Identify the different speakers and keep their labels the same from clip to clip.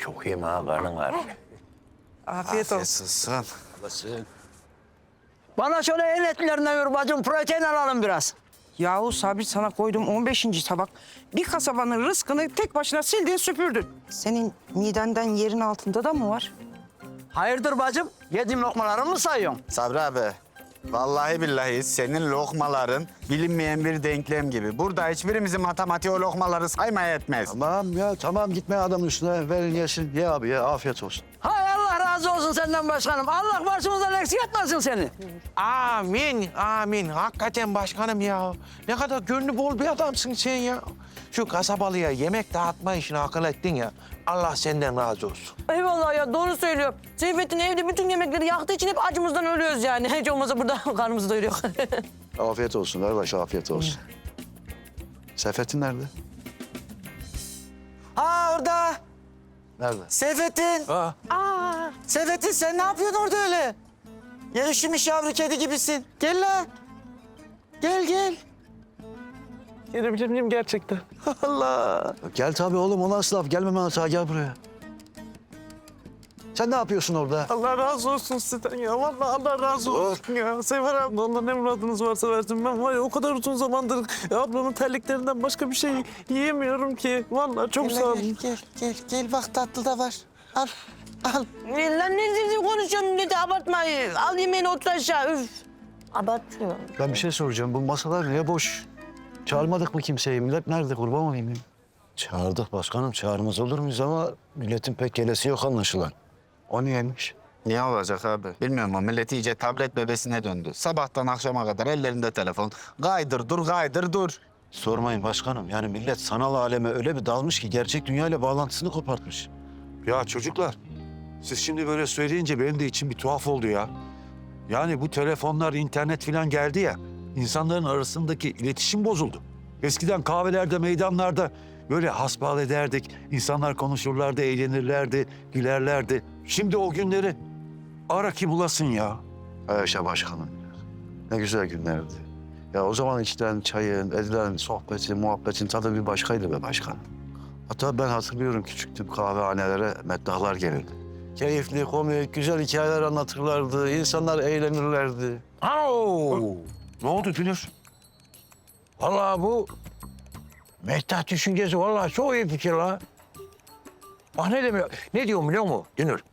Speaker 1: Çok iyiyim ha karnın ağrıyor.
Speaker 2: Afiyet olsun.
Speaker 3: Nasılsın?
Speaker 1: Bana şöyle en etlerinden ver bacım. Protein alalım biraz.
Speaker 2: Yahu Sabri sana koydum 15. tabak. Bir kasabanın rızkını tek başına sildin süpürdün. Senin midenden yerin altında da mı var?
Speaker 1: Hayırdır bacım? Yediğim lokmalarımı mı sayıyorsun?
Speaker 3: Sabri abi. Vallahi billahi senin lokmaların bilinmeyen bir denklem gibi. Burada hiçbirimizin matematiği o lokmaları saymaya yetmez.
Speaker 4: Tamam ya tamam gitme adamın üstüne verin yesin. Ye abi ye afiyet olsun.
Speaker 1: Hay Allah razı olsun senden başkanım. Allah başımızdan eksik etmesin seni.
Speaker 5: Amin, amin. Hakikaten başkanım ya. Ne kadar gönlü bol bir adamsın sen ya. Şu kasabalıya yemek dağıtma işini akıl ettin ya. Allah senden razı olsun.
Speaker 6: Eyvallah ya doğru söylüyor. Seyfettin evde bütün yemekleri yaktığı için hep acımızdan ölüyoruz yani. Hiç olmazsa burada karnımızı doyuruyor.
Speaker 4: Afiyet olsun Erbaş afiyet olsun. Seyfettin nerede?
Speaker 3: Ha orada.
Speaker 4: Nerede?
Speaker 3: Seyfettin.
Speaker 5: Aa.
Speaker 3: Seyfettin sen ne yapıyorsun orada öyle? Ya üşümüş yavru kedi gibisin. Gel lan. Gel gel.
Speaker 5: Gelebilir miyim gerçekten? Allah.
Speaker 4: Gel tabii oğlum o nasıl laf? Gelmeme hata gel buraya. Sen ne yapıyorsun orada?
Speaker 5: Allah razı olsun sizden ya. Vallahi Allah razı olsun ya. Sefer abla Allah ne muradınız varsa versin. Ben var ya o kadar uzun zamandır ablamın terliklerinden başka bir şey yiyemiyorum ki. Vallahi çok sağ olun.
Speaker 3: Gel gel gel bak tatlı da var. Al al.
Speaker 6: Lan ne dedi konuşuyorsun millete abartma. Al yemeğini otur aşağı. Üf. Abartıyor.
Speaker 4: Ben bir şey soracağım. Bu masalar niye boş? Çağırmadık mı kimseyi? Millet nerede? Kurban olayım ya.
Speaker 7: Çağırdık başkanım. Çağırmaz olur muyuz ama milletin pek gelesi yok anlaşılan.
Speaker 4: O niyeymiş?
Speaker 3: Niye olacak abi? Bilmiyorum ama millet iyice tablet bebesine döndü. Sabahtan akşama kadar ellerinde telefon. Gaydır dur gaydır dur.
Speaker 7: Sormayın başkanım. Yani millet sanal aleme öyle bir dalmış ki gerçek dünyayla bağlantısını kopartmış.
Speaker 8: Ya çocuklar, siz şimdi böyle söyleyince benim de içim bir tuhaf oldu ya. Yani bu telefonlar, internet falan geldi ya, insanların arasındaki iletişim bozuldu. Eskiden kahvelerde, meydanlarda böyle hasbihal ederdik. İnsanlar konuşurlardı, eğlenirlerdi, gülerlerdi. Şimdi o günleri ara ki bulasın ya.
Speaker 4: Yaşa başkanım. Ne güzel günlerdi. Ya o zaman içten çayın, edilen sohbetin, muhabbetin tadı bir başkaydı be başkan. Hatta ben hatırlıyorum küçüktüm kahvehanelere meddahlar gelirdi. Keyifli, komik, güzel hikayeler anlatırlardı. insanlar eğlenirlerdi.
Speaker 1: Oo.
Speaker 8: Ne oldu Dünür?
Speaker 1: Vallahi bu Mehtap düşüncesi vallahi çok iyi fikir la. Bak ne demiyor, ne diyorum biliyor musun Dünür?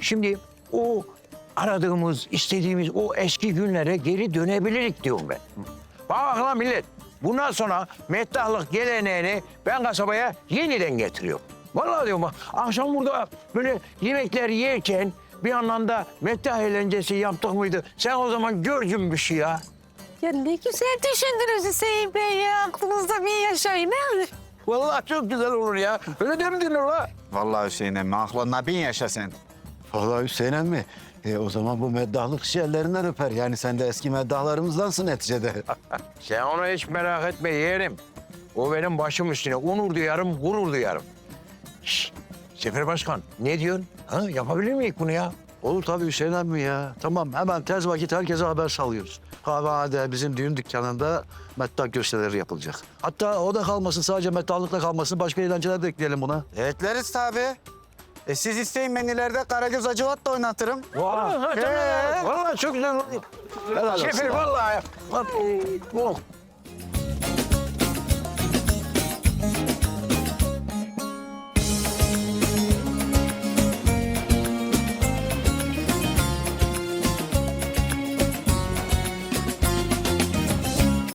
Speaker 1: Şimdi o aradığımız, istediğimiz o eski günlere geri dönebilirik diyorum ben. Bak lan millet, bundan sonra meddahlık geleneğini ben kasabaya yeniden getiriyorum. Vallahi diyorum bak, akşam burada böyle yemekler yerken bir yandan da eğlencesi yaptık mıydı? Sen o zaman gör cümbüşü ya.
Speaker 6: Ya ne güzel düşündünüz Hüseyin Bey ya. Aklınızda bir yaşayın. ha?
Speaker 1: Vallahi çok güzel olur ya. Öyle değil mi Dünür la?
Speaker 3: Vallahi Hüseyin emmi aklına bin yaşa sen.
Speaker 7: Vallahi Hüseyin emmi. E, o zaman bu meddahlık şiirlerinden öper. Yani sen de eski meddahlarımızdansın neticede.
Speaker 1: Sen onu hiç merak etme yeğenim. O benim başım üstüne. Onur duyarım, gurur duyarım. Şşş, Sefer Başkan ne diyorsun? Ha, yapabilir miyiz bunu ya?
Speaker 4: Olur tabii Hüseyin emmi ya. Tamam hemen tez vakit herkese haber salıyoruz. Kahvehanede bizim düğün dükkanında meddah gösterileri yapılacak. Hatta o da kalmasın sadece meddahlıkla kalmasın başka eğlenceler de ekleyelim buna.
Speaker 3: Ekleriz tabii. E siz isteyin ben ileride Karagöz Acıvat da oynatırım.
Speaker 1: Vay, vallahi çok güzel oldu. Sefer vallahi. Oh,